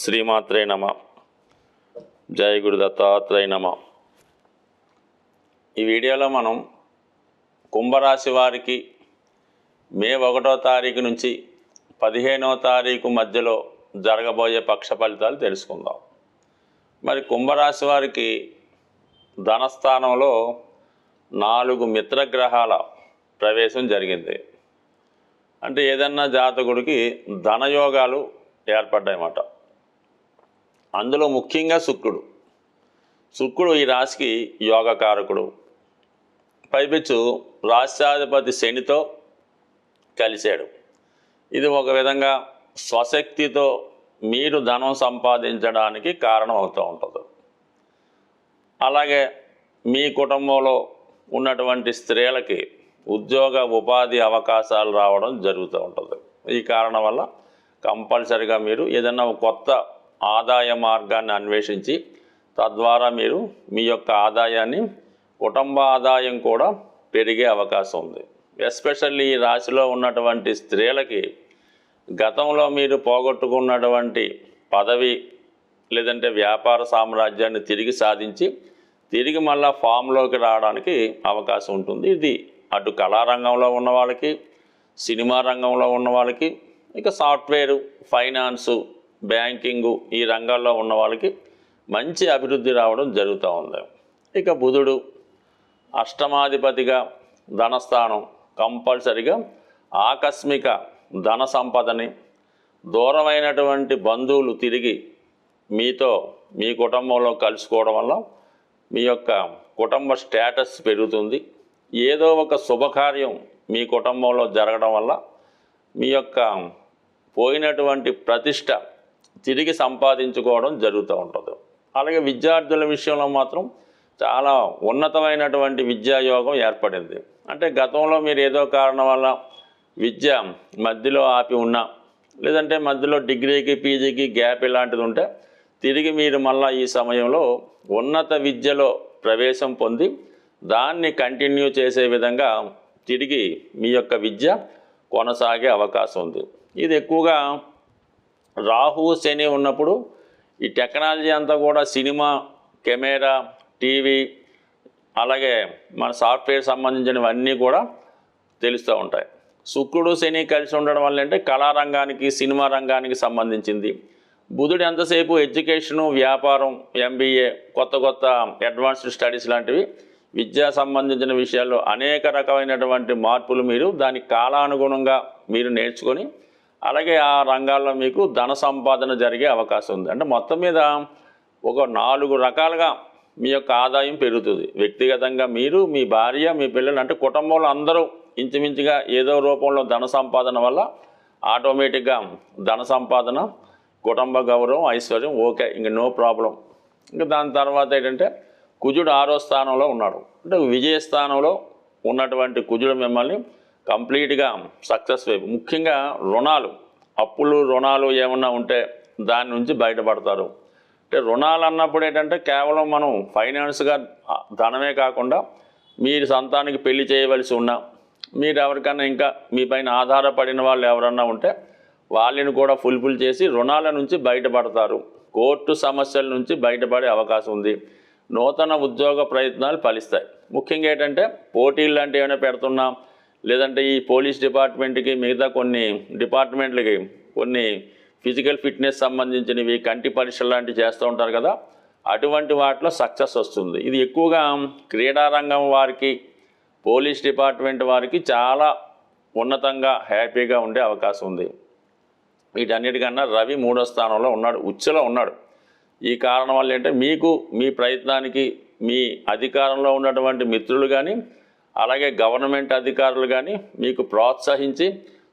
శ్రీమాత్రే నమ. జయ గురు దత్తాత్రేయ నమ. ఈ వీడియోలో మనం కుంభరాశి వారికి మే ఒకటో తారీఖు నుంచి పదిహేనవ తారీఖు మధ్యలో జరగబోయే పక్ష ఫలితాలు తెలుసుకుందాం. మరి కుంభరాశి వారికి ధనస్థానంలో నాలుగు మిత్రగ్రహాల ప్రవేశం జరిగింది. అంటే ఏదన్నా జాతకుడికి ధనయోగాలు ఏర్పడ్డాయన్నమాట. అందులో ముఖ్యంగా శుక్రుడు. శుక్రుడు ఈ రాశికి యోగకారకుడు. పైపెచ్చు రాష్ట్రాధిపతి శనితో కలిశాడు. ఇది ఒక విధంగా స్వశక్తితో మీరు ధనం సంపాదించడానికి కారణం అవుతూ ఉంటుంది. అలాగే మీ కుటుంబంలో ఉన్నటువంటి స్త్రీలకి ఉద్యోగ ఉపాధి అవకాశాలు రావడం జరుగుతూ ఉంటుంది. ఈ కారణం వల్ల కంపల్సరిగా మీరు ఏదైనా కొత్త ఆదాయ మార్గాన్ని అన్వేషించి తద్వారా మీరు మీ యొక్క ఆదాయాన్ని కుటుంబ ఆదాయం కూడా పెరిగే అవకాశం ఉంది. ఎస్పెషల్లీ ఈ రాశిలో ఉన్నటువంటి స్త్రీలకి గతంలో మీరు పోగొట్టుకున్నటువంటి పదవి లేదంటే వ్యాపార సామ్రాజ్యాన్ని తిరిగి సాధించి తిరిగి మళ్ళా ఫామ్లోకి రావడానికి అవకాశం ఉంటుంది. ఇది అటు కళారంగంలో ఉన్న వాళ్ళకి సినిమా రంగంలో ఉన్న వాళ్ళకి ఇక సాఫ్ట్వేరు ఫైనాన్సు బ్యాంకింగు ఈ రంగాల్లో ఉన్న వాళ్ళకి మంచి అభివృద్ధి రావడం జరుగుతూ ఉంది. ఇక బుధుడు అష్టమాధిపతిగా ధనస్థానం కంపల్సరిగా ఆకస్మిక ధన సంపదని దూరమైనటువంటి బంధువులు తిరిగి మీతో మీ కుటుంబంలో కలుసుకోవడం వల్ల మీ యొక్క కుటుంబ స్టేటస్ పెరుగుతుంది. ఏదో ఒక శుభకార్యం మీ కుటుంబంలో జరగడం వల్ల మీ యొక్క పోయినటువంటి ప్రతిష్ట తిరిగి సంపాదించుకోవడం జరుగుతూ ఉంటుంది. అలాగే విద్యార్థుల విషయంలో మాత్రం చాలా ఉన్నతమైనటువంటి విద్యాయోగం ఏర్పడింది. అంటే గతంలో మీరు ఏదో కారణం వల్ల విద్య మధ్యలో ఆపి ఉన్నా లేదంటే మధ్యలో డిగ్రీకి పీజీకి గ్యాప్ ఇలాంటిది ఉంటే తిరిగి మీరు మళ్ళీ ఈ సమయంలో ఉన్నత విద్యలో ప్రవేశం పొంది దాన్ని కంటిన్యూ చేసే విధంగా తిరిగి మీ యొక్క విద్య కొనసాగే అవకాశం ఉంది. ఇది ఎక్కువగా రాహు శని ఉన్నప్పుడు ఈ టెక్నాలజీ అంతా కూడా సినిమా కెమెరా టీవీ అలాగే మన సాఫ్ట్వేర్ సంబంధించినవన్నీ కూడా తెలుస్తూ ఉంటాయి. శుక్రుడు శని కలిసి ఉండడం వల్ల అంటే కళారంగానికి సినిమా రంగానికి సంబంధించింది. బుధుడు ఎంతసేపు ఎడ్యుకేషను వ్యాపారం ఎంబీఏ కొత్త కొత్త అడ్వాన్స్డ్ స్టడీస్ లాంటివి విద్యా సంబంధించిన విషయాల్లో అనేక రకమైనటువంటి మార్పులు మీరు దాని కాలానుగుణంగా మీరు నేర్చుకొని అలాగే ఆ రంగాల్లో మీకు ధన సంపాదన జరిగే అవకాశం ఉంది. అంటే మొత్తం మీద ఒక నాలుగు రకాలుగా మీ యొక్క ఆదాయం పెరుగుతుంది. వ్యక్తిగతంగా మీరు మీ భార్య మీ పిల్లలు అంటే కుటుంబంలో అందరూ ఇంచుమించుగా ఏదో రూపంలో ధన సంపాదన వల్ల ఆటోమేటిక్గా ధన సంపాదన కుటుంబ గౌరవం ఐశ్వర్యం ఓకే. ఇంక నో ప్రాబ్లం. ఇంకా దాని తర్వాత ఏంటంటే కుజుడు ఆరో స్థానంలో ఉన్నాడు. అంటే విజయ స్థానంలో ఉన్నటువంటి కుజుడు మిమ్మల్ని కంప్లీట్గా సక్సెస్ వైపు. ముఖ్యంగా రుణాలు. అప్పులు రుణాలు ఏమన్నా ఉంటే దాని నుంచి బయటపడతారు. అంటే రుణాలు అన్నప్పుడు ఏంటంటే కేవలం మనం ఫైనాన్స్గా ధనమే కాకుండా మీరు సంతానికి పెళ్ళి చేయవలసి ఉన్నా మీరు ఎవరికైనా ఇంకా మీ పైన ఆధారపడిన వాళ్ళు ఎవరన్నా ఉంటే వాళ్ళని కూడా ఫుల్ఫిల్ చేసి రుణాల నుంచి బయటపడతారు. కోర్టు సమస్యల నుంచి బయటపడే అవకాశం ఉంది. నూతన ఉద్యోగ ప్రయత్నాలు ఫలిస్తాయి. ముఖ్యంగా ఏంటంటే పోటీలు లాంటివి ఏమైనా పెడుతున్నాం లేదంటే ఈ పోలీస్ డిపార్ట్మెంట్కి మిగతా కొన్ని డిపార్ట్మెంట్లకి కొన్ని ఫిజికల్ ఫిట్నెస్ సంబంధించినవి కంటి పరీక్షలు లాంటివి చేస్తూ ఉంటారు కదా అటువంటి వాటిలో సక్సెస్ వస్తుంది. ఇది ఎక్కువగా క్రీడారంగం వారికి పోలీస్ డిపార్ట్మెంట్ వారికి చాలా ఉన్నతంగా హ్యాపీగా ఉండే అవకాశం ఉంది. వీటన్నిటికన్నా రవి మూడో స్థానంలో ఉన్నాడు ఉచ్చలో ఉన్నాడు. ఈ కారణం వల్ల ఏంటంటే మీకు మీ ప్రయత్నానికి మీ అధికారంలో ఉన్నటువంటి మిత్రులు కానీ అలాగే గవర్నమెంట్ అధికారులు కానీ మీకు ప్రోత్సహించి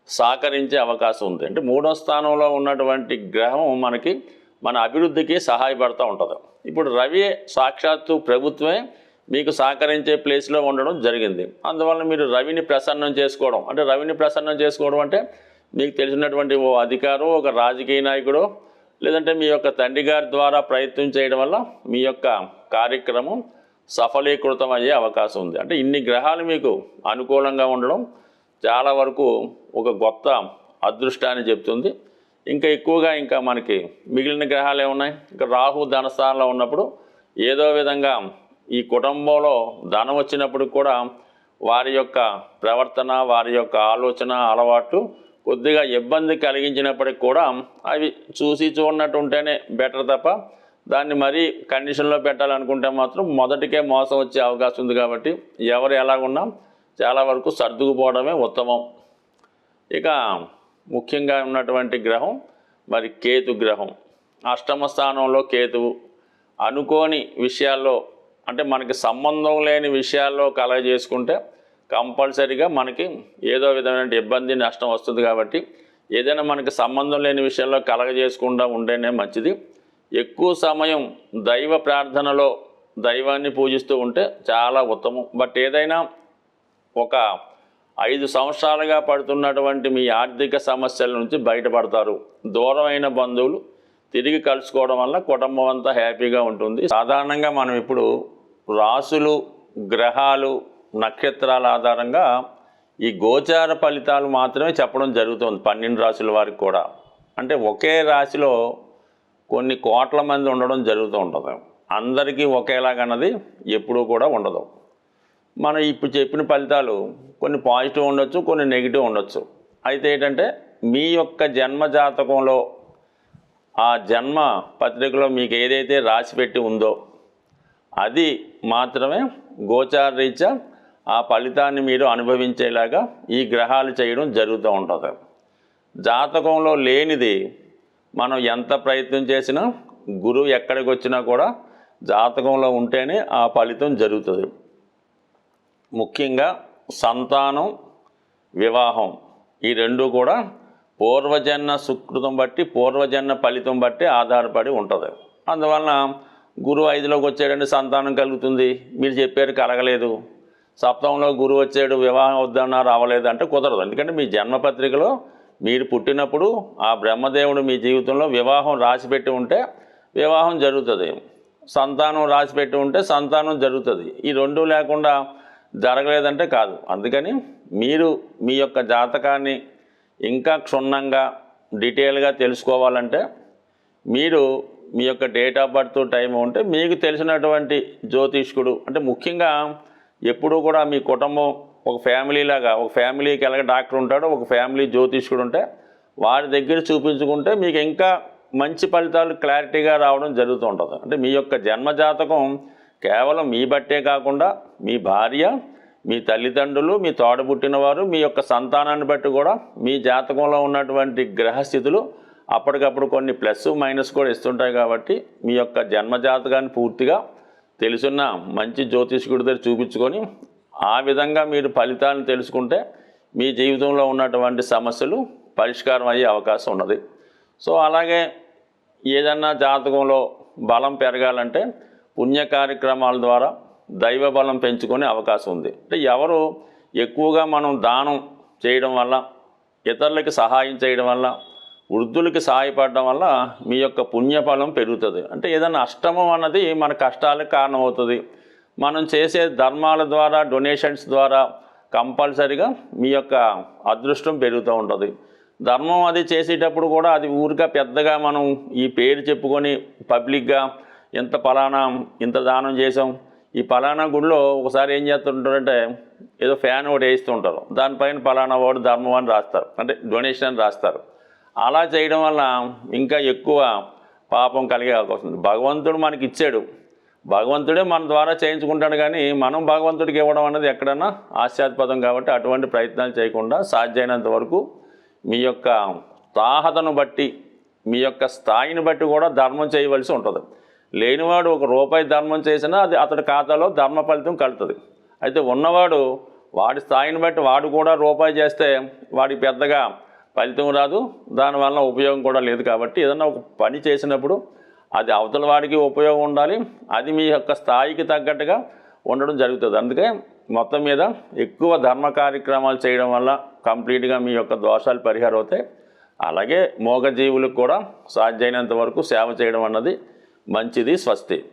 సహకరించే అవకాశం ఉంది. అంటే మూడో స్థానంలో ఉన్నటువంటి గ్రహం మనకి మన అభివృద్ధికి సహాయపడుతూ ఉంటుంది. ఇప్పుడు రవి సాక్షాత్తు ప్రభుత్వమే మీకు సహకరించే ప్లేస్లో ఉండడం జరిగింది. అందువల్ల మీరు రవిని ప్రసన్నం చేసుకోవడం అంటే రవిని ప్రసన్నం చేసుకోవడం అంటే మీకు తెలిసినటువంటి ఓ అధికారు ఒక రాజకీయ నాయకుడు లేదంటే మీ యొక్క తండ్రి గారి ద్వారా ప్రయత్నం చేయడం వల్ల మీ యొక్క కార్యక్రమం సఫలీకృతం అయ్యే అవకాశం ఉంది. అంటే ఇన్ని గ్రహాలు మీకు అనుకూలంగా ఉండడం చాలా వరకు ఒక గొప్ప అదృష్టాన్ని చెప్తుంది. ఇంకా ఎక్కువగా ఇంకా మనకి మిగిలిన గ్రహాలు ఏమున్నాయి? ఇంకా రాహు ధనస్థానంలో ఉన్నప్పుడు ఏదో విధంగా ఈ కుటుంబంలో ధనం వచ్చినప్పుడు కూడా వారి యొక్క ప్రవర్తన వారి యొక్క ఆలోచన అలవాట్లు కొద్దిగా ఇబ్బంది కలిగించినప్పటికి కూడా అవి చూసి చూడనట్టు ఉంటేనే బెటర్ తప్ప దాన్ని మరీ కండిషన్లో పెట్టాలనుకుంటే మాత్రం మొదటికే మోసం వచ్చే అవకాశం ఉంది కాబట్టి ఎవరు ఎలాగున్నా చాలా వరకు సర్దుకుపోవడమే ఉత్తమం. ఇక ముఖ్యంగా ఉన్నటువంటి గ్రహం మరి కేతు గ్రహం. అష్టమ స్థానంలో కేతువు. అనుకోని విషయాల్లో అంటే మనకి సంబంధం లేని విషయాల్లో కలగజేసుకుంటే కంపల్సరీగా మనకి ఏదో విధమైన ఇబ్బంది నష్టం వస్తుంది కాబట్టి ఏదైనా మనకి సంబంధం లేని విషయాల్లో కలగజేసుకుండా ఉంటేనే మంచిది. ఎక్కువ సమయం దైవ ప్రార్థనలో దైవాన్ని పూజిస్తూ ఉంటే చాలా ఉత్తమం. బట్ ఏదైనా ఒక ఐదు సంవత్సరాలుగా పడుతున్నటువంటి మీ ఆర్థిక సమస్యల నుంచి బయటపడతారు. దూరమైన బంధువులు తిరిగి కలుసుకోవడం వల్ల కుటుంబం అంతా హ్యాపీగా ఉంటుంది. సాధారణంగా మనం ఇప్పుడు రాసులు గ్రహాలు నక్షత్రాల ఆధారంగా ఈ గోచార ఫలితాలు మాత్రమే చెప్పడం జరుగుతుంది. పన్నెండు రాశుల వారికి కూడా. అంటే ఒకే రాశిలో కొన్ని కోట్ల మంది ఉండడం జరుగుతూ ఉంటుంది. అందరికీ ఒకేలాగన్నది ఎప్పుడూ కూడా ఉండదు. మనం ఇప్పుడు చెప్పిన ఫలితాలు కొన్ని పాజిటివ్ ఉండొచ్చు కొన్ని నెగిటివ్ ఉండొచ్చు. అయితే ఏంటంటే మీ యొక్క జన్మ జాతకంలో ఆ జన్మ పత్రికలో మీకు ఏదైతే రాసి పెట్టి ఉందో అది మాత్రమే గోచార రీత్యా ఆ ఫలితాన్ని మీరు అనుభవించేలాగా ఈ గ్రహాలు చేయడం జరుగుతూ ఉంటుంది. జాతకంలో లేనిది మనం ఎంత ప్రయత్నం చేసినా గురువు ఎక్కడికి వచ్చినా కూడా జాతకంలో ఉంటేనే ఆ ఫలితం జరుగుతుంది. ముఖ్యంగా సంతానం వివాహం ఈ రెండు కూడా పూర్వజన్మ సుకృతం బట్టి పూర్వజన్మ ఫలితం బట్టి ఆధారపడి ఉంటుంది. అందువలన గురువు ఐదులోకి వచ్చాడంటే సంతానం కలుగుతుంది. మీరు చెప్పారు కలగలేదు. సప్తంలో గురువు వచ్చాడు వివాహం వద్దన్నారు అవ్వలేదు అంటే కుదరదు. ఎందుకంటే మీ జన్మపత్రికలో మీరు పుట్టినప్పుడు ఆ బ్రహ్మదేవుడు మీ జీవితంలో వివాహం రాసిపెట్టి ఉంటే వివాహం జరుగుతుంది. సంతానం రాసిపెట్టి ఉంటే సంతానం జరుగుతుంది. ఈ రెండు లేకుండా జరగలేదంటే కాదు. అందుకని మీరు మీ యొక్క జాతకాన్ని ఇంకా క్షుణ్ణంగా డీటెయిల్గా తెలుసుకోవాలంటే మీరు మీ యొక్క డేట్ ఆఫ్ బర్త్ టైం ఉంటే మీకు తెలిసినటువంటి జ్యోతిష్కుడు అంటే ముఖ్యంగా ఎప్పుడూ కూడా మీ కుటుంబం ఒక ఫ్యామిలీ లాగా ఒక ఫ్యామిలీకి ఎలాగ డాక్టర్ ఉంటాడో ఒక ఫ్యామిలీ జ్యోతిష్కుడు ఉంటే వారి దగ్గర చూపించుకుంటే మీకు ఇంకా మంచి ఫలితాలు క్లారిటీగా రావడం జరుగుతూ ఉంటుంది. అంటే మీ యొక్క జన్మ జాతకం కేవలం మీ బట్టే కాకుండా మీ భార్య మీ తల్లిదండ్రులు మీ తోడబుట్టినవారు మీ యొక్క సంతానాన్ని బట్టి కూడా మీ జాతకంలో ఉన్నటువంటి గ్రహస్థితులు అప్పటికప్పుడు కొన్ని ప్లస్ మైనస్ కూడా ఇస్తుంటాయి కాబట్టి మీ యొక్క జన్మ జాతకాన్ని పూర్తిగా తెలుసున్న మంచి జ్యోతిష్కుడి దగ్గర చూపించుకొని ఆ విధంగా మీరు ఫలితాలను తెలుసుకుంటే మీ జీవితంలో ఉన్నటువంటి సమస్యలు పరిష్కారం అయ్యే అవకాశం ఉన్నది. సో అలాగే ఏదన్నా జాతకంలో బలం పెరగాలంటే పుణ్య కార్యక్రమాల ద్వారా దైవ బలం పెంచుకునే అవకాశం ఉంది. అంటే ఎవరు ఎక్కువగా మనం దానం చేయడం వల్ల ఇతరులకి సహాయం చేయడం వల్ల వృద్ధులకి సహాయపడడం వల్ల మీ యొక్క పుణ్యఫలం పెరుగుతుంది. అంటే ఏదైనా అష్టమం అన్నది మన కష్టాలకు కారణమవుతుంది. మనం చేసే ధర్మాల ద్వారా డొనేషన్స్ ద్వారా కంపల్సరిగా మీ యొక్క అదృష్టం పెరుగుతూ ఉంటుంది. ధర్మం అది చేసేటప్పుడు కూడా అది ఊరిగా పెద్దగా మనం ఈ పేరు చెప్పుకొని పబ్లిక్గా ఇంత ఫలానా ఇంత దానం చేసాం ఈ ఫలానా గుడిలో ఒకసారి ఏం చేస్తుంటారంటే ఏదో ఫ్యాన్ ఒకటి వేస్తుంటారు. దానిపైన ఫలానా వాడు ధర్మం అని రాస్తారు. అంటే డొనేషన్ అని రాస్తారు. అలా చేయడం వల్ల ఇంకా ఎక్కువ పాపం కలిగే అవకాశం భగవంతుడు మనకి ఇచ్చాడు భగవంతుడే మన ద్వారా చేయించుకుంటాడు కానీ మనం భగవంతుడికి ఇవ్వడం అనేది ఎక్కడన్నా ఆశ్చాత్పదం కాబట్టి అటువంటి ప్రయత్నాలు చేయకుండా సాధ్యమైనంత వరకు మీ యొక్క తాహతను బట్టి మీ యొక్క స్థాయిని బట్టి కూడా ధర్మం చేయవలసి ఉంటుంది. లేనివాడు ఒక రూపాయి ధర్మం చేసినా అది అతడి ఖాతాలో ధర్మ ఫలితం కలుతుంది అయితే ఉన్నవాడు వాడి స్థాయిని బట్టి వాడు కూడా రూపాయి చేస్తే వాడికి పెద్దగా ఫలితం రాదు. దానివల్ల ఉపయోగం కూడా లేదు కాబట్టి ఏదన్నా ఒక పని చేసినప్పుడు అది అవతల వాడికి ఉపయోగం ఉండాలి. అది మీ యొక్క స్థాయికి తగ్గట్టుగా ఉండడం జరుగుతుంది. అందుకే మొత్తం మీద ఎక్కువ ధర్మ కార్యక్రమాలు చేయడం వల్ల కంప్లీట్గా మీ యొక్క దోషాలు పరిహారం అవుతాయి. అలాగే మూగజీవులకు కూడా సాధ్యమైనంత వరకు సేవ చేయడం అన్నది మంచిది స్వస్తి.